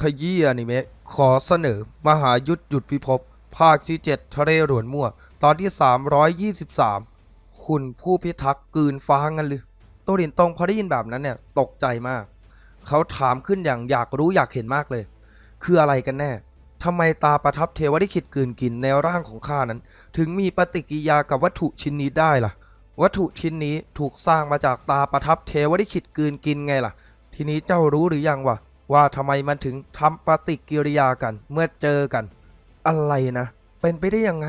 ขยี้อนิเมะขอเสนอ มหายุทธหยุดพิภพภาคที่ 7 ทะเลหลวนมั่ว ตอนที่ 323 คุณผู้พิทักษ์กืนฟ้างันหรือโตรินตรงพอได้ยินแบบนั้นเนี่ย ตกใจมาก เขาถามขึ้นอย่างอยากรู้อยากเห็นมากเลย คืออะไรกันแน่ทำไมตาประทับเทวได้คิดกืนกินในร่างของข้านั้น ถึงมีปฏิกิริยากับวัตถุชิ้นนี้ได้ล่ะ วัตถุชิ้นนี้ถูกสร้างมาจากตาประทับเทวได้คิดกืนกินไงล่ะ ทีนี้เจ้ารู้หรือยังวะ ว่าทำไมมันถึงทำปฏิกิริยากันเมื่อเจอกัน อะไรนะ เป็นไปได้ยังไง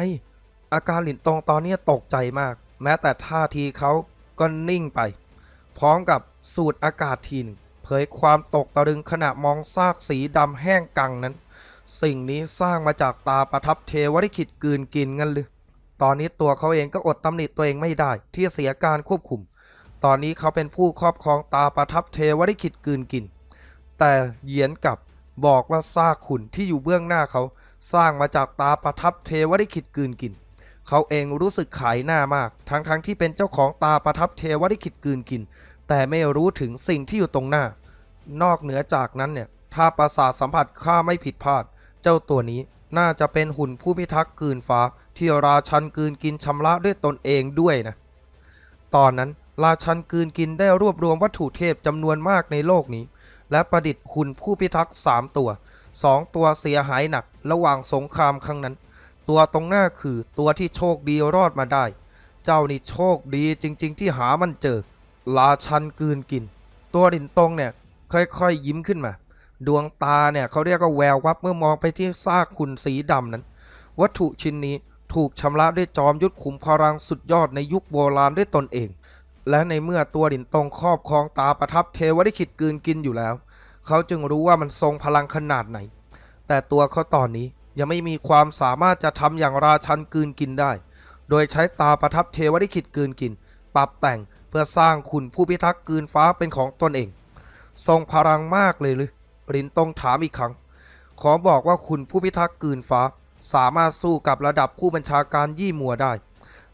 อาการหลินตงตอนนี้ตกใจมาก แม้แต่ท่าทีเขาก็นิ่งไป พร้อมกับสูดอากาศทีหนงเผยความตกตะลึงขณะมองซากสีดำแห้งกังนั้น สิ่งนี้สร้างมาจากตาประทับเทวริขิตกืนกินงั้นหรือตอนนี้ตัวเขาเองก็อดตำหนิตัวเองไม่ได้ ที่เสียการควบคุม ตอนนี้เขาเป็นผู้ครอบครองตาประทับเทวริขิตกืนกิน แต่เหยียนกับบอกว่าซากขุนที่อยู่เบื้องหน้าเขา สร้างมาจากตาประทับเทวริขิตกืนกิน เขาเองรู้สึกขายหน้ามาก ทั้งๆทที่เป็นเจ้าของตาประทับเทวริขิตกืนกิน แต่ไม่รู้ถึงสิ่งที่อยู่ตรงหน้า นอกเหนือจากนั้นเนี่ยถ้าประสาทสัมผัสข้าไม่ผิดพลาด เจ้าตัวนี้น่าจะเป็นหุ่นผู้พิทักษ์กืนฟ้า ที่ราชันกืนกินชำระด้วยตนเองด้วยนะ ตอนนั้นราชันกืนกินได้รวบรวมวัตถุเทพจำนวนมากในโลกนี้ และประดิษฐ์หุ่นผู้พิทักษ์สามตัวสองตัวเสียหายหนักระหว่างสงครามครั้งนั้น ตัวตรงหน้าคือตัวที่โชคดีรอดมาได้ เจ้านี่โชคดีจริง ๆ ที่หามันเจอราชันกืนกิน ตัวดินตรงเนี่ยค่อยๆยิ้มขึ้นมา ดวงตาเนี่ยเขาเรียกว่าแวววับเมื่อมองไปที่ซากขุนสีดำนั้น วัตถุชิ้นนี้ถูกชำระด้วยจอมยุทธขุมพลังสุดยอดในยุคโบราณด้วยตนเอง และในเมื่อตัวดินตรงครอบครองตาประทับเทวริขิตกืนกินอยู่แล้ว เขาจึงรู้ว่ามันทรงพลังขนาดไหน แต่ตัวเขาตอนนี้ยังไม่มีความสามารถจะทำอย่างราชันกืนกินได้ โดยใช้ตาประทับเทวริขิตกืนกิน ปรับแต่งเพื่อสร้างขุนผู้พิทักษ์กืนฟ้าเป็นของตนเอง ทรงพลังมากเลยหรือรินตรงถามอีกครั้ง ขอบอกว่าคุณผู้พิทักษ์กืนฟ้า สามารถสู้กับระดับผู้บัญชาการยี่มัวได้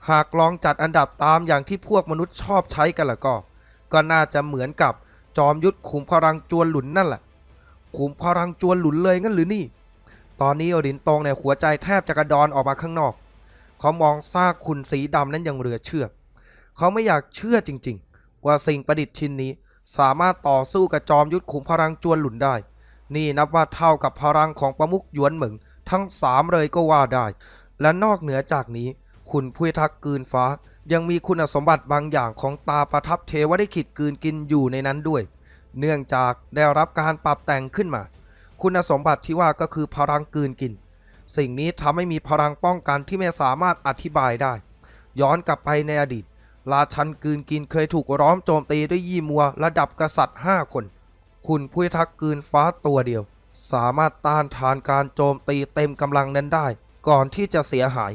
หากลองจัดอันดับตามอย่างที่พวกมนุษย์ชอบใช้กันละก็ ก็น่าจะเหมือนกับจอมยุทธขุมพลังจวนหลุนนั่นแหละ ขุมพลังจวนหลุนเลยงั้นหรือนี่ ตอนนี้อรินตรงเนี่ยหัวใจแทบจะกระดอนออกมาข้างนอก เขามองซากขุนสีดำนั้นย่างเหลือเชื่อ เขาไม่อยากเชื่อจริง ๆ ว่าสิ่งประดิษฐ์ชิ้นนี้สามารถต่อสู้กับจอมยุทธขุมพลังจวนหลุนได้ นี่นับว่าเท่ากับพลังของประมุขหยวนเหมิงทั้งสามเลยก็ว่าได้ และนอกเหนือจากนี้ คุณพุยทักษ์กืนฟ้า ยังมีคุณสมบัติบางอย่างของตาประทับเทวได้ขิดกืนกินอยู่ในนั้นด้วย เนื่องจากได้รับการปรับแต่งขึ้นมา คุณสมบัติที่ว่าก็คือพลังกืนกิน สิ่งนี้ทำให้มีพลังป้องกันที่ไม่สามารถอธิบายได้ ย้อนกลับไปในอดีต ราชันกืนกินเคยถูกร้อมโจมตีด้วยยี่มัวระดับกษัตริย์ 5 คน คุณพุยทักษ์กืนฟ้าตัวเดียว สามารถต้านทานการโจมตีเต็มกำลังนั้นได้ ก่อนที่จะเสียหาย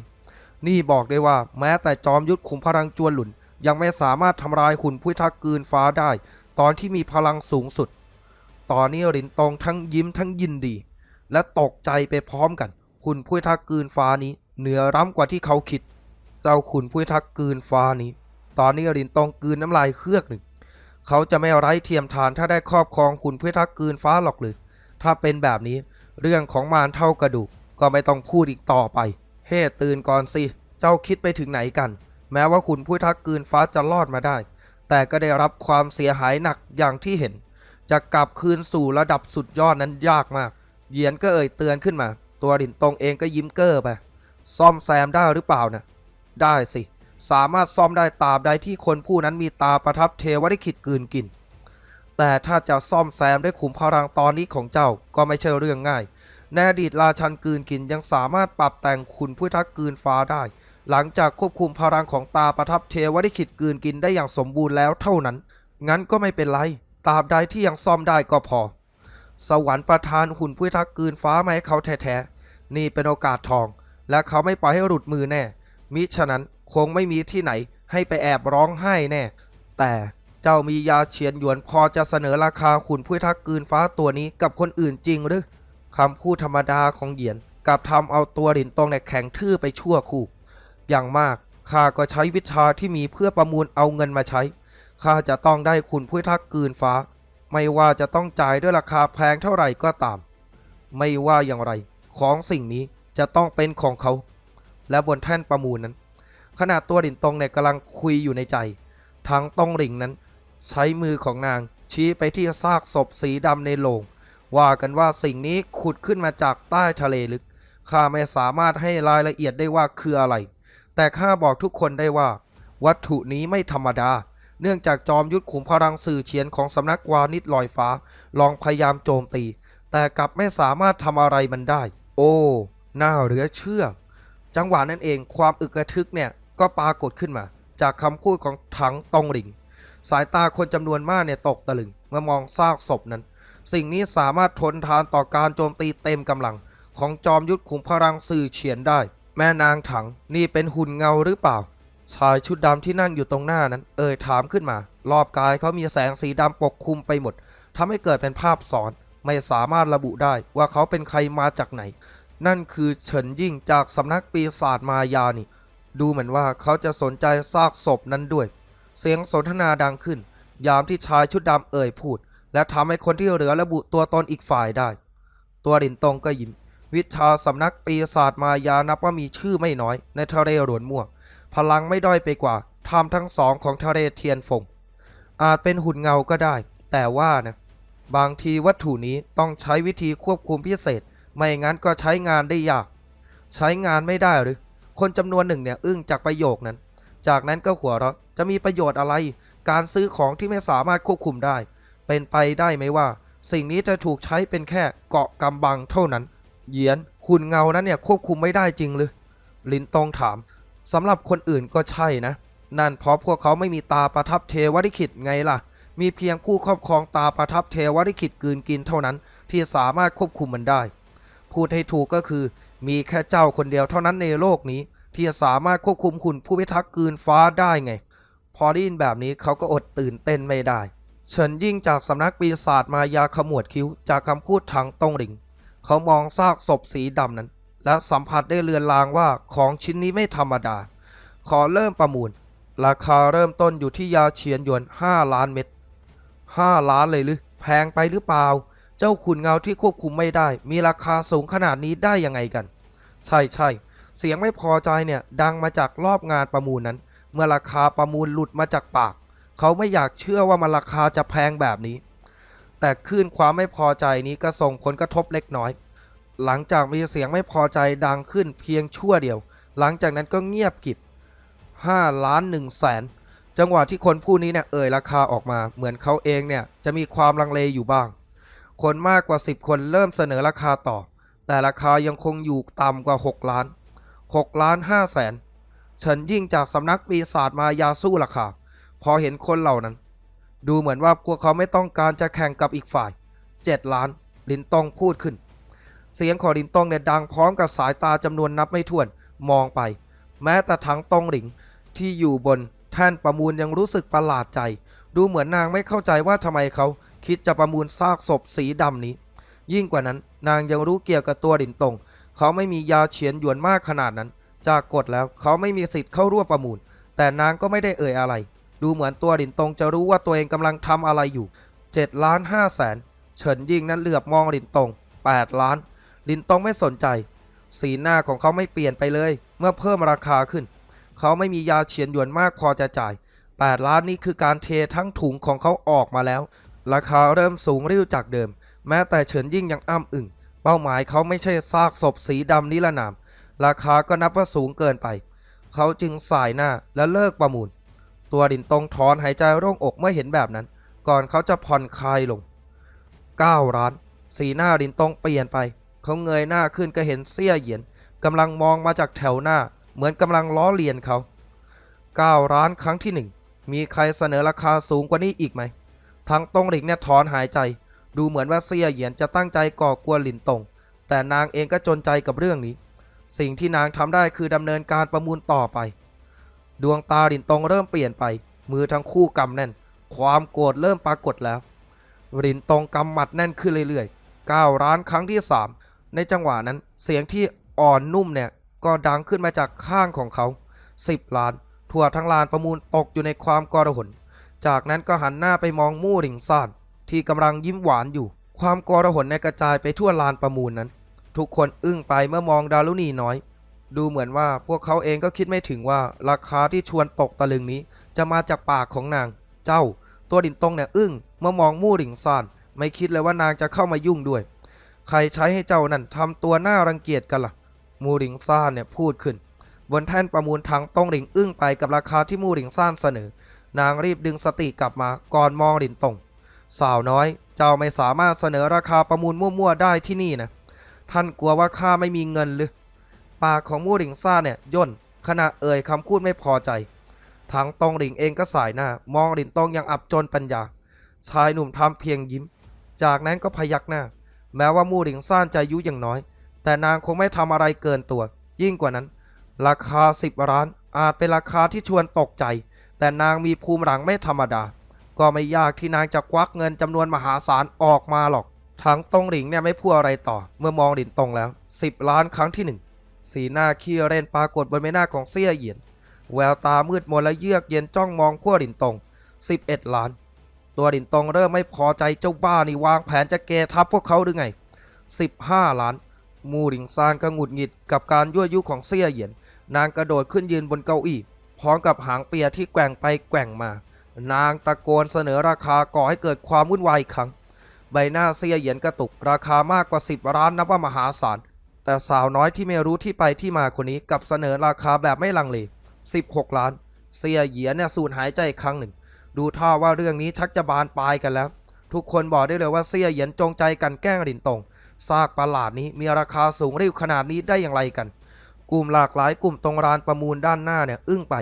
นี่บอกได้ว่าแม้แต่จอมยุทธขุมพลังจวนหลุน ยังไม่สามารถทำลายขุนพุทักกืนฟ้าได้ ตอนที่มีพลังสูงสุด ตอนนี้รินตองทั้งยิ้มทั้งยินดี และตกใจไปพร้อมกันขุนพุทักกืนฟ้านี้ เหนือล้ำกว่าที่เขาคิด เจ้าขุนพุทักกืนฟ้านี้ ตอนนี้รินตองกืนน้ำลายเครือกหนึ่ง เขาจะไม่ไร้เทียมทานถ้าได้ครอบครองขุนพุทักกืนฟ้าหรอกหรือถ้าเป็นแบบนี้เรื่องของมารเท่ากระดูกก็ไม่ต้องพูดอีกต่อไป เฮ้ตื่นก่อนสิ เจ้าคิดไปถึงไหนกัน แม้ว่าขุนพุยทักกืนฟ้าจะรอดมาได้ แต่ก็ได้รับความเสียหายหนักอย่างที่เห็น จะกลับคืนสู่ระดับสุดยอดนั้นยากมาก เหยียนก็เอ่ยเตือนขึ้นมา ตัวดินตรงเองก็ยิ้มเก้อไป ซ่อมแซมได้หรือเปล่านะได้สิ สามารถซ่อมได้ตาบใดที่คนผู้นั้นมีตาประทับเทวริขิตกืนกิน แต่ถ้าจะซ่อมแซมด้วยขุมพลังตอนนี้ของเจ้าก็ไม่ใช่เรื่องง่าย ในอดีตราชันกืนกินยังสามารถปรับแต่งขุนพุทธกืนฟ้าได้ หลังจากควบคุมพลังของตาประทับเทวริขิตกืนกินได้อย่างสมบูรณ์แล้วเท่านั้น งั้นก็ไม่เป็นไรตราบใดที่ยังซ่อมได้ก็พอ สวรรค์ประทานหุ่นพุทธกืนฟ้ามาให้เขาแท้ๆนี่เป็นโอกาสทอง และเขาไม่ปล่อยให้หลุดมือแน่ มิฉะนั้นคงไม่มีที่ไหนให้ไปแอบร้องไห้แน่ แต่เจ้ามียาเฉียนหยวนพอจะเสนอราคาขุนพุทธกืนฟ้าตัวนี้กับคนอื่นจริงหรือ คำพูดธรรมดาของเหยียนกลับทำเอาตัวหลินตงในแข็งทื่อไปชั่วคู่ อย่างมากข้าก็ใช้วิชาที่มีเพื่อประมูลเอาเงินมาใช้ข้าจะต้องได้ขุนพุทธกลืนฟ้า ไม่ว่าจะต้องจ่ายด้วยราคาแพงเท่าไหร่ก็ตาม ไม่ว่าอย่างไร ของสิ่งนี้จะต้องเป็นของเขา และบนแท่นประมูลนั้น ขณะตัวหลินตงเนี่ยกำลังคุยอยู่ในใจทั้งต้องหลิงนั้น ใช้มือของนางชี้ไปที่ซากศพสีดำในโลง ว่ากันว่าสิ่งนี้ขุดขึ้นมาจากใต้ทะเลลึก ข้าไม่สามารถให้รายละเอียดได้ว่าคืออะไร แต่ข้าบอกทุกคนได้ว่า วัตถุนี้ไม่ธรรมดา เนื่องจากจอมยุทธขุมพลังสื่อเฉียนของสำนักวานิชลอยฟ้า ลองพยายามโจมตี แต่กลับไม่สามารถทำอะไรมันได้ โอ้น่าเหลือเชื่อ จังหวะนั้นเองความอึกระทึกเนี่ยก็ปรากฏขึ้นมา จากคำพูดของถังตองหลิงสายตาคนจำนวนมากเนี่ยตกตะลึงเมื่อมองซากศพนั้น สิ่งนี้สามารถทนทานต่อการโจมตีเต็มกำลัง ของจอมยุทธขุมพลังสื่อเฉียนได้ แม่นางถังนี่เป็นหุ่นเงาหรือเปล่า ชายชุดดำที่นั่งอยู่ตรงหน้านั้น เอ่ยถามขึ้นมา รอบกายเขามีแสงสีดำปกคลุมไปหมดทำให้เกิดเป็นภาพซ้อน ไม่สามารถระบุได้ว่าเขาเป็นใครมาจากไหน นั่นคือเฉินยิ่งจากสำนักปีศาจมายานี่ ดูเหมือนว่าเขาจะสนใจซากศพนั้นด้วย เสียงสนทนาดังขึ้น ยามที่ชายชุดดำเอ่ยพูด และทำให้คนที่เหลือระบุตัวตนอีกฝ่ายได้ ตัวดินตงก็ยิ้มวิชาสำนักปีศาจมายานับว่ามีชื่อไม่น้อย ในทะเลหลวนม่วงพลังไม่ด้อยไปกว่าทำทั้งสองของทะเลเทียนฟง อาจเป็นหุ่นเงาก็ได้ แต่ว่านะ บางทีวัตถุนี้ต้องใช้วิธีควบคุมพิเศษ ไม่งั้นก็ใช้งานได้ยาก ใช้งานไม่ได้หรือ คนจำนวนหนึ่งเนี่ยอึ้งจากประโยคนั้น จากนั้นก็หัวเราะจะมีประโยชน์อะไร การซื้อของที่ไม่สามารถควบคุมได้ เป็นไปได้ไหมว่า สิ่งนี้จะถูกใช้เป็นแค่เกาะกำบังเท่านั้น เหยียนหุ่นเงานั้นเนี่ยควบคุมไม่ได้จริงหรือลินตองถามสำหรับคนอื่นก็ใช่นะ นั่นเพราะพวกเขาไม่มีตาประทับเทวริขิตไงล่ะ มีเพียงผู้ครอบครองตาประทับเทวริขิตกืนกินเท่านั้น ที่สามารถควบคุมมันได้ พูดให้ถูกก็คือ มีแค่เจ้าคนเดียวเท่านั้นในโลกนี้ ที่จะสามารถควบคุมหุ่นผู้พิทักษ์กืนฟ้าได้ไง พอได้ยินแบบนี้เขาก็อดตื่นเต้นไม่ได้ เฉินยิ่งจากสำนักปีศาจมายาขมวดคิ้วจากคำพูดทางตรงหลิง เขามองซากศพสีดำนั้น และสัมผัสได้เลือนลางว่าของชิ้นนี้ไม่ธรรมดา ขอเริ่มประมูล ราคาเริ่มต้นอยู่ที่ยาเฉียนหยวน 5 ล้านเม็ด5ล้านเลยหรือแพงไปหรือเปล่า เจ้าขุนเงาที่ควบคุมไม่ได้ มีราคาสูงขนาดนี้ได้ยังไงกัน ใช่ใช่เสียงไม่พอใจเนี่ยดังมาจากรอบงานประมูลนั้น เมื่อราคาประมูลหลุดมาจากปาก เขาไม่อยากเชื่อว่ามันราคาจะแพงแบบนี้ แต่คลื่นความไม่พอใจนี้ก็ส่งผลกระทบเล็กน้อย หลังจากมีเสียงไม่พอใจดังขึ้นเพียงชั่วเดียว หลังจากนั้นก็เงียบกิบ5ล้าน1แสนจังหวะที่คนผู้นี้เนี่ยเอ่ยราคาออกมา เหมือนเขาเองเนี่ยจะมีความลังเลอยู่บ้าง คนมากกว่า 10 คนเริ่มเสนอราคาต่อ แต่ราคายังคงอยู่ต่ำกว่า 6 ล้าน 6 ล้าน5แสนเฉินยิ่งจากสำนักปีศาจมายาสู้ราคา พอเห็นคนเหล่านั้น ดูเหมือนว่าพวกเขาไม่ต้องการจะแข่งกับอีกฝ่าย7ล้าน ลินตองพูดขึ้น เสียงของลินตองเนี่ยดังพร้อมกับสายตาจำนวนนับไม่ถ้วนมองไป แม้แต่ทั้งตองหลิงที่อยู่บนแท่นประมูลยังรู้สึกประหลาดใจ ดูเหมือนนางไม่เข้าใจว่าทำไมเขาคิดจะประมูลซากศพสีดำนี้ ยิ่งกว่านั้นนางยังรู้เกี่ยวกับตัวดินตงเขาไม่มียาเฉียนหยวนมากขนาดนั้น จากกฎแล้วเขาไม่มีสิทธิ์เข้าร่วมประมูล แต่นางก็ไม่ได้เอ่ยอะไร ดูเหมือนตัวดินตงจะรู้ว่าตัวเองกำลังทำอะไรอยู่7ล้าน5แสนเฉินยิ่งนั้นเหลือบมองลินตง8ล้านลินตงไม่สนใจ สีหน้าของเขาไม่เปลี่ยนไปเลย เมื่อเพิ่มราคาขึ้น เขาไม่มียาเฉียนหยวนมากพอจะจ่าย 8 ล้านนี้คือการเททั้งถุงของเขาออกมาแล้ว ราคาเริ่มสูงริ้วจากเดิม แม้แต่เฉินยิ่งยังอ้ำอึ่งเป้าหมายเขาไม่ใช่ซากศพสีดำนิรนาม ราคาก็นับว่าสูงเกินไป เขาจึงสายหน้าและเลิกประมูล ตัวดินตรงถอนหายใจโล่งอกเมื่อเห็นแบบนั้น ก่อนเขาจะผ่อนคลายลง9ล้าน สีหน้าดินตรงเปลี่ยนไป เขาเงยหน้าขึ้นก็เห็นเสี้ยเหยียนกำลังมองมาจากแถวหน้า เหมือนกำลังล้อเลียนเขา9ล้านครั้งที่หนึ่งมีใครเสนอราคาสูงกว่านี้อีกไหมทั้งตรงหลิงเนี่ยถอนหายใจ ดูเหมือนว่าเสี้ยเหยียนจะตั้งใจก่อกวนหลินตงแต่นางเองก็จนใจกับเรื่องนี้ สิ่งที่นางทำได้คือดำเนินการประมูลต่อไป ดวงตาหลินตงเริ่มเปลี่ยนไป มือทั้งคู่กำแน่น ความโกรธเริ่มปรากฏแล้วหลินตงกำหมัดแน่นขึ้นเรื่อยๆก้าวร้านครั้งที่ 3 ในจังหวะนั้นเสียงที่อ่อนนุ่มเนี่ยก็ดังขึ้นมาจากข้างของเขา 10 ล้าน ทั่วทั้งลานประมูลตกอยู่ในความกรหนจากนั้นก็หันหน้าไปมองมู่หลิงซานที่กำลังยิ้มหวานอยู่ ความโกลาหลในกระจายไปทั่วลานประมูลนั้น ทุกคนอึ้งไปเมื่อมองดารุณีน้อย ดูเหมือนว่าพวกเขาเองก็คิดไม่ถึงว่าราคาที่ชวนตกตะลึงนี้ จะมาจากปากของนาง เจ้า ตัวดินตงเนี่ยอึ้งเมื่อมองมู่หลิงซานไม่คิดเลยว่านางจะเข้ามายุ่งด้วย ใครใช้ให้เจ้านั่นทำตัวหน่ารังเกียจกันล่ะ มูหลิงซานเนี่ยพูดขึ้น บนแท่นประมูลทางต้องหลิงอึ้งไปกับราคาที่มูหลิงซานเสนอ นางรีบดึงสติกลับมาก่อนมองหลินตงสาวน้อย เจ้าไม่สามารถเสนอราคาประมูลมั่วๆได้ที่นี่นะท่านกลัวว่าข้าไม่มีเงินหรือ ปากของมู่หลิงซ่าเนี่ยย่นขณะเอ่ยคำพูดไม่พอใจทั้งตองหลิงเองก็สายหน้า มองหลินตองอย่างอับจนปัญญา ชายหนุ่มทำเพียงยิ้ม จากนั้นก็พยักหน้า แม้ว่ามู่หลิงซ่านจะยุอย่างน้อย แต่นางคงไม่ทำอะไรเกินตัว ยิ่งกว่านั้น ราคาสิบล้าน อาจเป็นราคาที่ชวนตกใจ แต่นางมีภูมิหลังไม่ธรรมดา ก็ไม่ยากที่นางจะควักเงินจำนวนมหาศาลออกมาหรอกทั้งตองหลิงเนี่ยไม่พูดอะไรต่อ เมื่อมองหลินตองแล้ว10ล้านครั้งที่หนึ่ง สีหน้าขี้เร่นปรากฏบนใบหน้าของเซี่ยเหยียน แววตามืดมนและเยือกเย็นจ้องมองขั้วหลินตง11 ล้าน ตัวหลินตงเริ่มไม่พอใจเจ้าบ้านี่วางแผนจะเกทับพวกเขาหรือไง 15 ล้าน มูหลิงซานก็หงุดหงิดกับการยั่วยุของเซี่ยเหยียน นางกระโดดขึ้นยืนบนเก้าอี้พร้อมกับหางเปียที่แกว่งไปแกว่งมา นางตะโกนเสนอราคาก่อให้เกิดความวุ่นวายอีกครั้ง ใบหน้าเสียเหยียนกระตุกราคามากกว่า 10 ล้านนับว่ามหาศาล แต่สาวน้อยที่ไม่รู้ที่ไปที่มาคนนี้กับเสนอราคาแบบไม่ลังเล 16 ล้าน เสียเหยียเนี่ยสูดหายใจอีกครั้งหนึ่ง ดูท่าว่าเรื่องนี้ชักจะบานปลายกันแล้ว ทุกคนบอกได้เลยว่าเสียเหยียนจงใจกันแกล้งรินตงซากประหลาดนี้มีราคาสูงริ้วขนาดนี้ได้อย่างไรกัน กลุ่มหลากหลายกลุ่มตรงร้านประมูลด้านหน้าเนี่ยอึ้งไป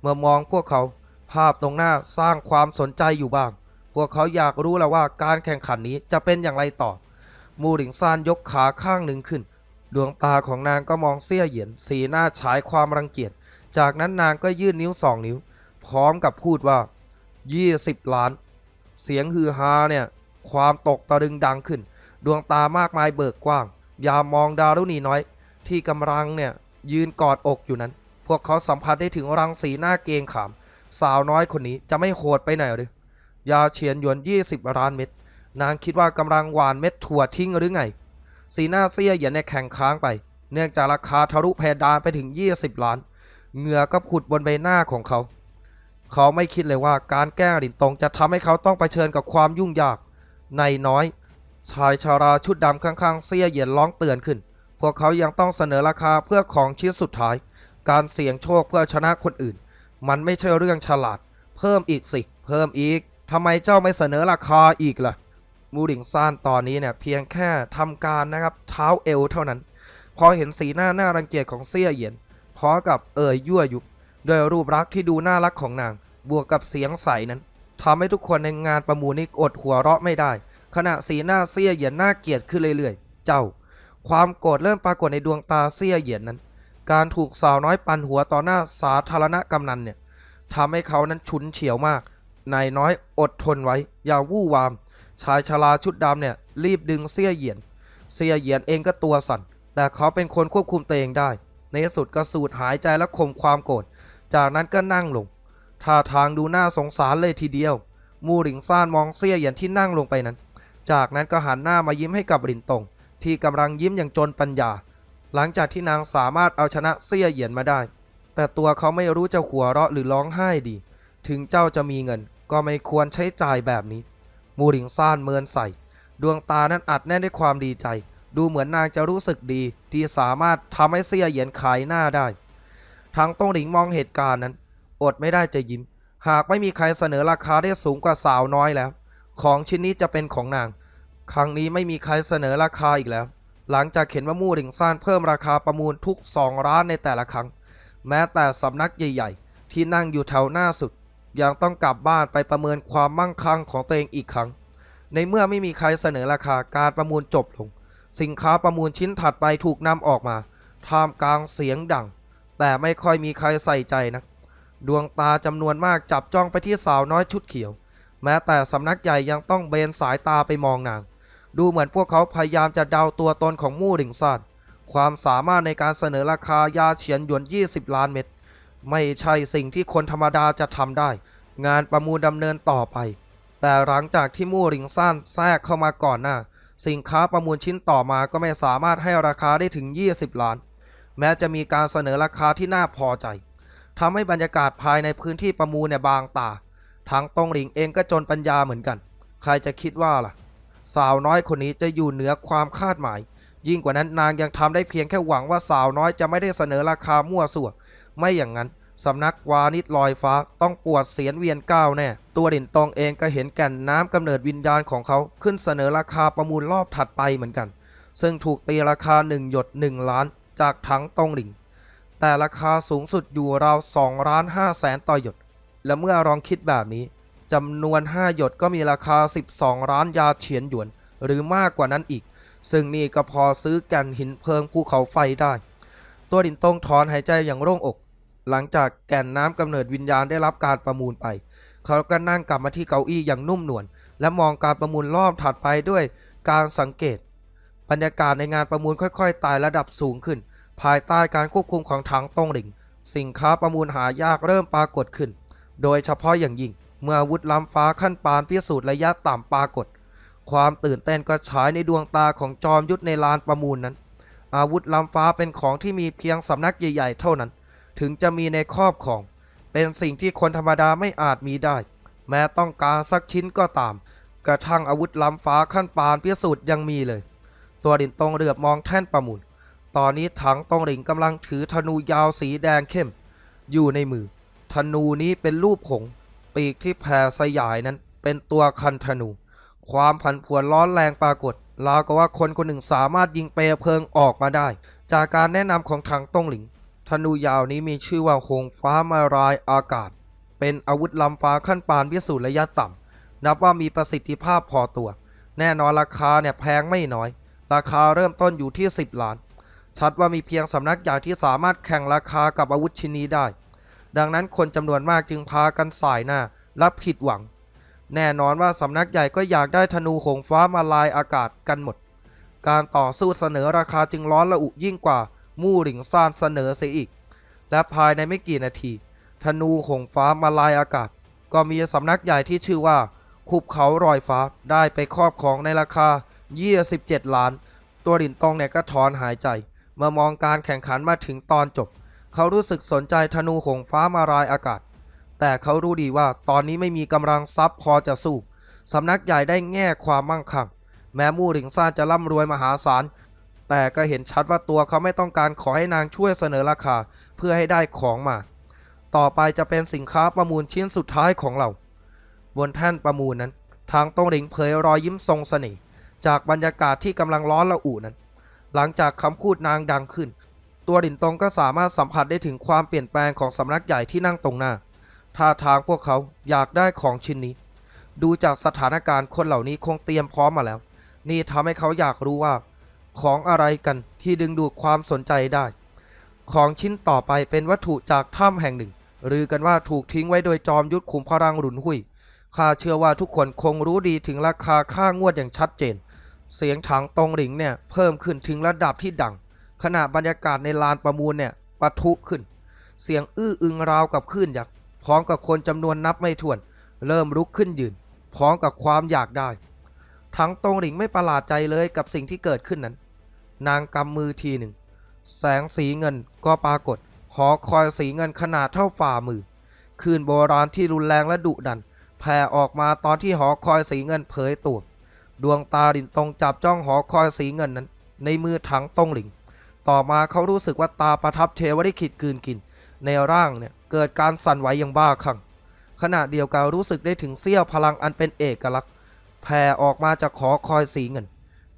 เมื่อมองพวกเขา ภาพตรงหน้าสร้างความสนใจอยู่บ้าง พวกเขาอยากรู้แล้วว่าการแข่งขันนี้จะเป็นอย่างไรต่อ มูหลิงซานยกขาข้างหนึ่งขึ้น ดวงตาของนางก็มองเสี้ยเหยียน สีหน้าฉายความรังเกียจ จากนั้นนางก็ยื่นนิ้วสองนิ้ว พร้อมกับพูดว่า 20 ล้าน เสียงฮือฮาเนี่ย ความตกตะลึงดังขึ้น ดวงตามากมายเบิกกว้าง ยามมองดารุณีน้อย ที่กำลังเนี่ย ยืนกอดอกอยู่นั้น พวกเขาสัมผัสได้ถึงรังสีหน้าเกงขาม สาวน้อยคนนี้จะไม่โหดไปไหนหรือยาเฉียนหยวน 20 ล้านเม็ด นางคิดว่ากำลังหวานเม็ดถั่วทิ้งหรือไง สีหน้าเสียเหยียนในแข่งค้างไป เนื่องจากราคาทะลุเพดานไปถึง 20 ล้าน เหงื่อก็ผุดบนใบหน้าของเขา เขาไม่คิดเลยว่าการแก้หลินตงจะทำให้เขาต้องไปเชิญกับความยุ่งยาก ในน้อย ชายชาราชุดดำข้างๆเสียเหยียนร้องเตือนขึ้น พวกเขายังต้องเสนอราคาเพื่อของชิ้นสุดท้าย การเสี่ยงโชคเพื่อชนะคนอื่น มันไม่ใช่เรื่องฉลาด เพิ่มอีกสิ เพิ่มอีกทำไมเจ้าไม่เสนอราคาอีกล่ะ มูหลิงซานตอนนี้เนี่ยเพียงแค่ทำการนะครับเท้าเอวเท่านั้น พอเห็นสีหน้าหน่ารังเกียจของเซี่ยเหยียนพร้อมกับเอ่ยยั่วยุด้วยรูปลักษณ์ที่ดูน่ารักของนาง บวกกับเสียงใสนั้นทำให้ทุกคนในงานประมูลนี้อดหัวเราะไม่ได้ ขณะสีหน้าเซี่ยเหยียนน่าเกลียดขึ้นเรื่อยๆ เจ้า ความโกรธเริ่มปรากฏในดวงตาเซี่ยเหยียนนั้น การถูกสาวน้อยปันหัวต่อหน้าสาธารณกำนันเนี่ยทำให้เขานั้นฉุนเฉียวมากนายน้อยอดทนไว้ อย่าวู่วาม ชายชราชุดดำเนี่ยรีบดึงเสี้ยเหยียน เสี้ยเหยียนเองก็ตัวสั่น แต่เขาเป็นคนควบคุมตัวเองได้ ในที่สุดก็สูดหายใจและข่มความโกรธ จากนั้นก็นั่งลง ท่าทางดูน่าสงสารเลยทีเดียว มูหลิงซ่านมองเสี้ยเหยียนที่นั่งลงไปนั้น จากนั้นก็หันหน้ามายิ้มให้กับรินตงที่กำลังยิ้มอย่างจนปัญญา หลังจากที่นางสามารถเอาชนะเสี้ยเหยียนมาได้ แต่ตัวเขาไม่รู้จะหัวเราะหรือร้องไห้ดี ถึงเจ้าจะมีเงินก็ไม่ควรใช้จ่ายแบบนี้ มูหลิงซ่านเมินใส่ ดวงตานั้นอัดแน่นด้วยความดีใจ ดูเหมือนนางจะรู้สึกดีที่สามารถทำให้เสียเหยียนขายหน้าได้ ทางต้งหลิงมองเหตุการณ์นั้น อดไม่ได้จะยิ้ม หากไม่มีใครเสนอราคาได้สูงกว่าสาวน้อยแล้ว ของชิ้นนี้จะเป็นของนาง ครั้งนี้ไม่มีใครเสนอราคาอีกแล้ว หลังจากเห็นว่ามู่หลิงซ่านเพิ่มราคาประมูลทุกสองร้านในแต่ละครั้ง แม้แต่สำนักใหญ่ ๆ ที่นั่งอยู่แถวหน้าสุด ยังต้องกลับบ้านไปประเมินความมั่งคั่งของตัวเองอีกครั้ง ในเมื่อไม่มีใครเสนอราคาการประมูลจบลง สินค้าประมูลชิ้นถัดไปถูกนำออกมาท่ามกลางเสียงดัง แต่ไม่ค่อยมีใครใส่ใจนะดวงตาจำนวนมากจับจ้องไปที่สาวน้อยชุดเขียว แม้แต่สำนักใหญ่ยังต้องเบนสายตาไปมองนาง ดูเหมือนพวกเขาพยายามจะเดาตัวตนของมู่หลิงซานความสามารถในการเสนอราคายาเฉียนหยวน 20 ล้านเม็ด ไม่ใช่สิ่งที่คนธรรมดาจะทำได้ งานประมูลดำเนินต่อไป แต่หลังจากที่มู่หลิงซ่านแทรกเข้ามาก่อนหน้า สินค้าประมูลชิ้นต่อมาก็ไม่สามารถให้ราคาได้ถึง 20 ล้าน แม้จะมีการเสนอราคาที่น่าพอใจทำให้บรรยากาศภายในพื้นที่ประมูลเนี่ยบางตาทั้งตงหลิงเองก็จนปัญญาเหมือนกัน ใครจะคิดว่าล่ะ สาวน้อยคนนี้จะอยู่เหนือความคาดหมาย ยิ่งกว่านั้นนางยังทำได้เพียงแค่หวังว่าสาวน้อยจะไม่ได้เสนอราคามั่วสั่ว ไม่อย่างนั้นสำนักวานิชลอยฟ้าต้องปวดเสียนเวียนก้าวแน่ ตัวเด่นตองเองก็เห็นแก่นน้ำกำเนิดวิญญาณของเขาขึ้นเสนอราคาประมูลรอบถัดไปเหมือนกัน ซึ่งถูกตีราคา 1 หยด 1 ล้าน จากถังตองหลิง แต่ราคาสูงสุดอยู่ราว2ล้าน5แสนต่อหยด และเมื่อลองคิดแบบนี้จำนวน 5 หยดก็มีราคา 12 ล้านยาเฉียนหยวน หรือมากกว่านั้นอีก ซึ่งนี่ก็พอซื้อแกันหินเพลิงภูเขาไฟได้ ตัวดินตงถอนหายใจอย่างโล่งอก หลังจากแก่นน้ำกำเนิดวิญญาณได้รับการประมูลไป เขาก็นั่งกลับมาที่เก้าอี้อย่างนุ่มนวลและมองการประมูลรอบถัดไปด้วยการสังเกต บรรยากาศในงานประมูลค่อยๆไต่ระดับสูงขึ้น ภายใต้การควบคุมของถังตงหลิงสินค้าประมูลหายากเริ่มปรากฏขึ้น โดยเฉพาะอย่างยิ่ง เมื่ออาวุธล้ำฟ้าขั้นปานพิสูจน์ระยะต่ำปรากฏ ความตื่นเต้นก็ฉายในดวงตาของจอมยุทธในลานประมูลนั้น อาวุธล้ำฟ้าเป็นของที่มีเพียงสำนักใหญ่ ๆ เท่านั้น ถึงจะมีในครอบของ เป็นสิ่งที่คนธรรมดาไม่อาจมีได้ แม้ต้องการสักชิ้นก็ตาม กระทั่งอาวุธล้ำฟ้าขั้นปานพิสูจน์ยังมีเลย ตัวดินตรงเรือบมองแท่นประมูล ตอนนี้ถังตรงหลิงกำลังถือธนูยาวสีแดงเข้ม อยู่ในมือ ธนูนี้เป็นรูปหงปีกที่แผ่สยายนั้นเป็นตัวคันธนู ความผันผวนร้อนแรงปรากฏราวกับว่าคนคนหนึ่งสามารถยิงเปลเพลิงออกมาได้ จากการแนะนำของถังตงหลิง ธนูยาวนี้มีชื่อว่าหงฟ้ามารายอากาศ เป็นอาวุธลำฟ้าขั้นปานพิสูจน์ระยะต่ำนับว่ามีประสิทธิภาพพอตัว แน่นอนราคาเนี่ยแพงไม่น้อย ราคาเริ่มต้นอยู่ที่ 10 ล้าน ชัดว่ามีเพียงสำนักใหญ่ที่สามารถแข่งราคากับอาวุธชิ้นนี้ได้ ดังนั้นคนจำนวนมากจึงพากันสายหน้าและผิดหวัง แน่นอนว่าสำนักใหญ่ก็อยากได้ธนูหงฟ้ามาลายอากาศกันหมด การต่อสู้เสนอราคาจึงร้อนระอุยิ่งกว่า มู่หลิงซานเสนอเสียอีก และภายในไม่กี่นาที ธนูหงฟ้ามาลายอากาศ ก็มีสำนักใหญ่ที่ชื่อว่าขุบเขารอยฟ้าได้ไปครอบของในราคา 27 ล้าน ตัวดินตองเนี่ยก็ถอนหายใจ เมื่อมองการแข่งขันมาถึงตอนจบ เขารู้สึกสนใจธนูหงฟ้ามารายอากาศ แต่เขารู้ดีว่าตอนนี้ไม่มีกำลังทรัพย์พอจะสู้สำนักใหญ่ได้แง่ความมั่งคั่ง แม้มู่หลิงซานจะร่ำรวยมหาศาล แต่ก็เห็นชัดว่าตัวเขาไม่ต้องการขอให้นางช่วยเสนอราคาเพื่อให้ได้ของมา ต่อไปจะเป็นสินค้าประมูลชิ้นสุดท้ายของเรา บนแท่นประมูลนั้น ทางตงหลิงเผยรอยยิ้มทรงเสน่ห์จากบรรยากาศที่กำลังร้อนระอุนั้น หลังจากคำพูดนางดังขึ้น ตัวดินตงก็สามารถสัมผัสได้ถึงความเปลี่ยนแปลงของสำนักใหญ่ที่นั่งตรงหน้าท่าทางพวกเขาอยากได้ของชิ้นนี้ ดูจากสถานการณ์คนเหล่านี้คงเตรียมพร้อมมาแล้ว นี่ทำให้เขาอยากรู้ว่า ของอะไรกันที่ดึงดูดความสนใจได้ ของชิ้นต่อไปเป็นวัตถุจากถ้ำแห่งหนึ่งหรือกันว่าถูกทิ้งไว้โดยจอมยุทธขุมพลังหลุนหุยข้าเชื่อว่าทุกคนคงรู้ดีถึงราคาค่างวดอย่างชัดเจน เสียงถังตรงหลิงเนี่ยเพิ่มขึ้นถึงระดับที่ดัง ขณะบรรยากาศในลานประมูลเนี่ยปะทุขึ้น เสียงอื้ออึงราวกับคลื่นยักษ์พร้อมกับคนจำนวนนับไม่ถ้วน เริ่มลุกขึ้นยืน พร้อมกับความอยากได้ ทั้งตรงหลิงไม่ประหลาดใจเลยกับสิ่งที่เกิดขึ้นนั้น นางกำมือทีหนึ่ง แสงสีเงินก็ปรากฏ หอคอยสีเงินขนาดเท่าฝ่ามือคลื่นโบราณที่รุนแรงและดุดัน แผ่ออกมาตอนที่หอคอยสีเงินเผยตัว ดวงตาดินตรงจับจ้องหอคอยสีเงินนั้น ในมือถังตรงหลิง ต่อมาเขารู้สึกว่าตาประทับเทวได้ขิดกืนกิน ในร่างเนี่ยเกิดการสั่นไหวอย่างบ้าคลั่งขณะเดียวกันรู้สึกได้ถึงเสี้ยวพลังอันเป็นเอกลักษณ์แผ่ออกมาจากหอคอยสีเงิน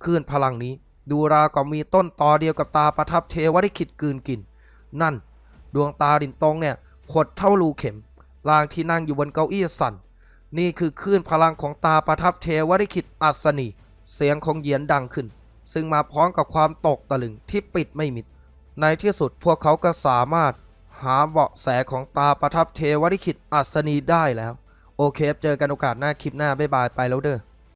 คลื่นพลังนี้ ดูรากับมีต้นตอเดียวกับตาประทับเทวได้ขิดกลืนกิน นั่น ดวงตาดินตรงเนี่ยขดเท่ารูเข็มร่างที่นั่งอยู่บนเก้าอี้สั่น นี่คือคลื่นพลังของตาประทับเทวริขิตอัศนี เสียงของเหยียนดังขึ้น ซึ่งมาพร้อมกับความตกตะลึงที่ปิดไม่มิด ในที่สุดพวกเขาก็สามารถหาเบาะแสของตาประทับเทวริขิตอัศนีได้แล้ว โอเคเจอกันโอกาสหน้าคลิปหน้าบ๊ายบายไปแล้วเด้อ